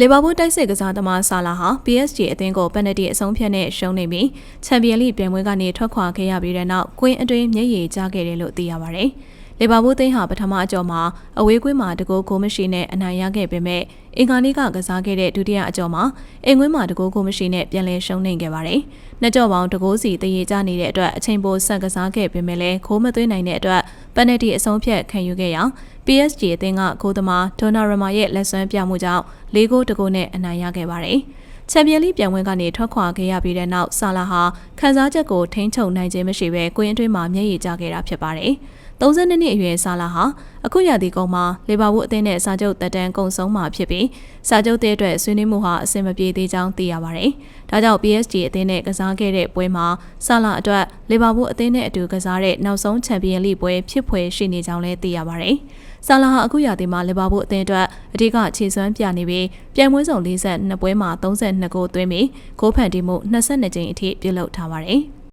လီဗာပူးတိုက်စစ်ကစားသမားဆာလာဟာ PSG အသင်းကိုပက်နတီအဆုံးဖြတ်နဲ့ရှုံးနေပြီးချန်ပီယံလိပြိုင်ပွဲကနေထွက်ခွာခဲ့ရပြီးတဲ့နောက်ကွင်းအတွင်းမျက်ရည်ကျခဲ့တယ်လို့သိရပါဗျ။လီဗာပူးသင်းဟာပထမအကြောမှာအဝေးကွင်းမှာတကူဂိုးမရှိနဲ့အနိုင်ရခဲ့ပေမဲ့အင်္ဂါနေ့ကကစားခဲ့တဲ့ဒုတိယအကြောမှာအင်ကွင်းမှာတကူဂိုးမရှိနဲ့ပြန်လည်ရှုံးနိမ့်ခဲ့ပါတယ်။နှစ်ကြောပေါင်းတကူစီတရေကျနေတဲ့အတွက်အချိန်ပိုဆက်ကစားခဲ့ပေမဲ့လည်းခိုးမသွင်းနိုင်တဲ့အတွက် ပက်နတီအဆုံးဖြတ်ခံယူခဲ့ရာ PSG အသင်းကဂိုးသမားဒိုနာရမာရဲ့လက်စွမ်းပြမှုကြောင့်၄ဂိုးတကူနဲ့အနိုင်ရခဲ့ပါတယ်။ချန်ပီယံလိပြိုင်ပွဲကနေထွက်ခွာခဲ့ရပြီးတဲ့နောက်ဆာလာဟာခံစားချက်ကိုထိန်းချုပ်နိုင်ခြင်းမရှိဘဲကွင်းအတွင်းမှာမျက်ရည်ကျခဲ့တာဖြစ်ပါတယ်။32နှစ်အရွယ်ဆာလာဟာအခုရာသီကုန်မှာလီဗာပူးအသင်းနဲ့စာချုပ်တက်တန်းကုန်ဆုံးမှာဖြစ်ပြီးစာချုပ်တဲ့အတွက်ဆွေးနွေးမှုဟာအဆင်မပြေသေးကြောင်းသိရပါတယ်။ဒါကြောင့် PSG အသင်းနဲ့ကစားခဲ့တဲ့ပွဲမှာဆာလာအတွက်လီဗာပူးအသင်းနဲ့အတူကစားတဲ့နောက်ဆုံးချန်ပီယံလိပွဲဖြစ်ဖွယ်ရှိနေကြောင်းလည်းသိရပါတယ်။ဆာလာဟာအခုရာသီမှာလီဗာပူးအသင်းအတွက်အဓိကခြေစွမ်းပြနေပြီးပြိုင်ပွဲစုံ42ပွဲမှာ32ဂိုးသွင်းပြီးဂိုးဖန်တီးမှု22ကြိမ်အထိပြုလုပ်ထားပါတယ်။